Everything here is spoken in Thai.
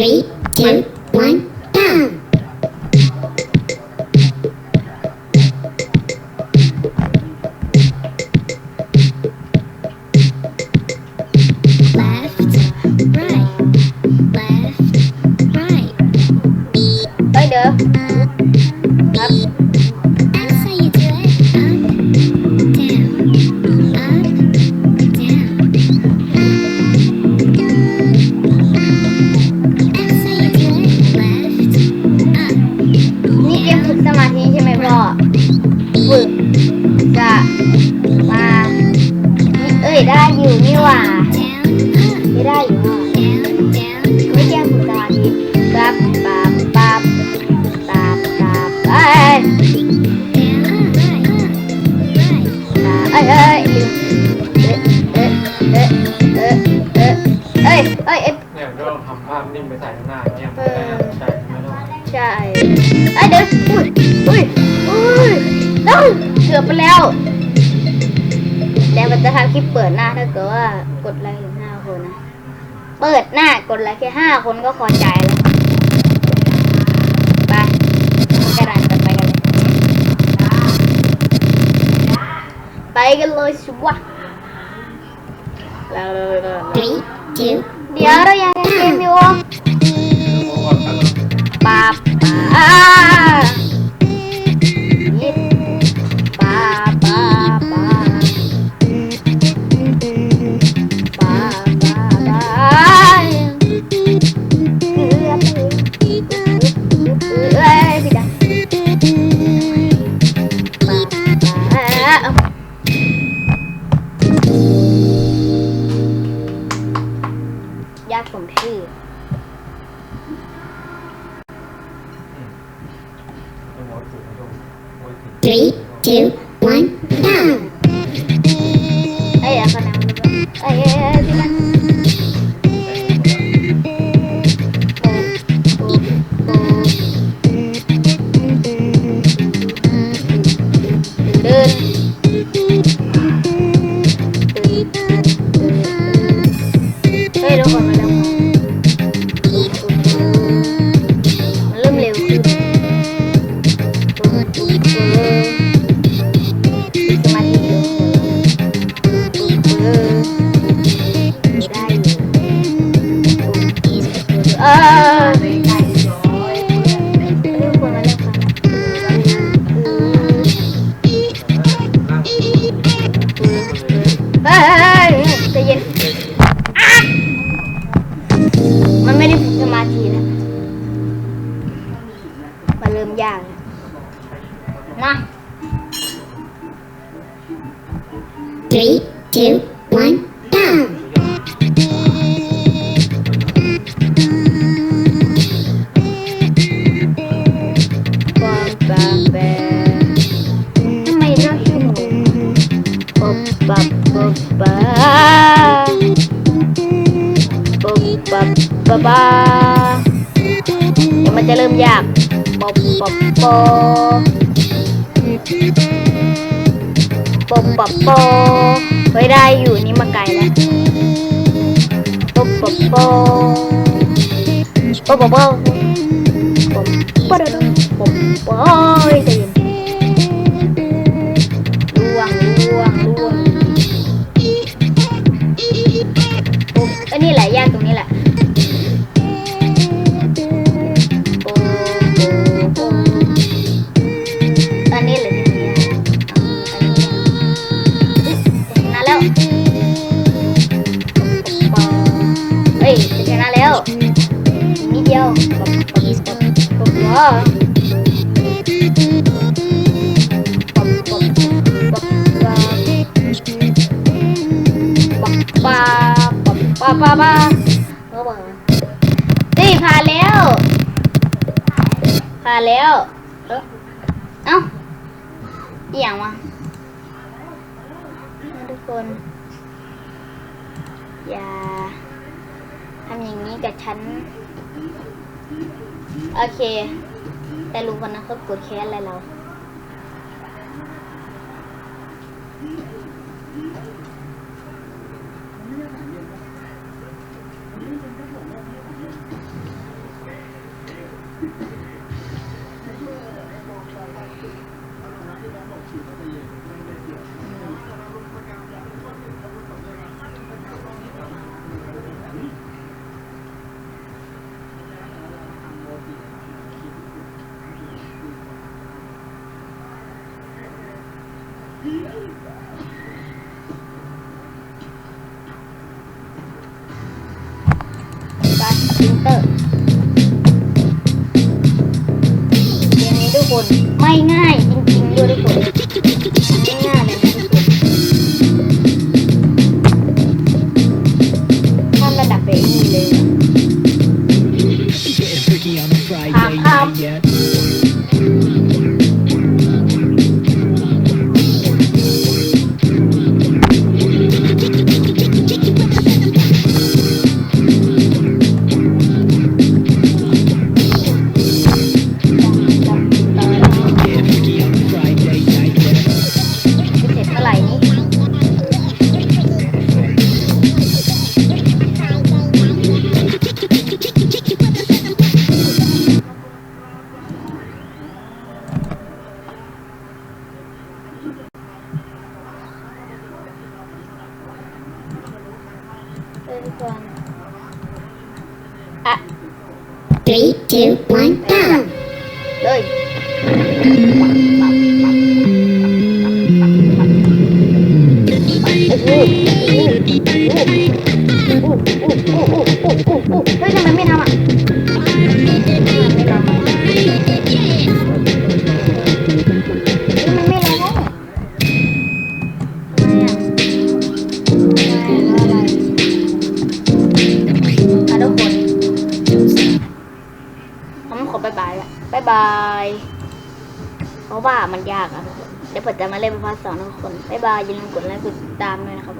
three, two, one. อ คลิปเปิดหน้าถ้าเกิดว่ากดไลค์ถึงห้าคนนะเปิดหน้ากดไลค์แค่ห้าคนก็พอใจแล้วไปกระดานกันไปกันเลยไปกันเลยสิวะแล้วเดี๋ยวเรายังเล่นเกมอยู่ปาปา ยากสมชื่อ three, two, one, go! เรียกคนมาเรียกคนเฮ้ยใจเย็นอะมันไม่ได้ฝึกสมาธินะมันเริ่มยากนะ Three, two, ยวมันจะเริ่มยากป๊บปับป๊บป๊บปับป๊บไว้ได้อยู่นี่มาไกลแล้วป๊บปับป๊บป๊บปับป๊บผมปะดะดงผมปอยใจเปาปาเออบอกเฮ้ยผ่านแล้ว ผ่านแล้วเอ้าเอ้าอหย่างวะทุกคน อย่าทำอย่างนี้กับฉัน โอเค แต่ลุงคนนั้นเขากดแค้นอะไรเรา Bye, Peter. ง่ายๆจริงๆด้วยทุกคน เออทุกคนอะ Three, two, one, go! เลยโอ้โห มันยากอะเดี๋ยวผมจะมาเล่นภาษาสองนทุกคนบายบายอย่าลืมกดไลค์กดติดตามด้วยนะครับ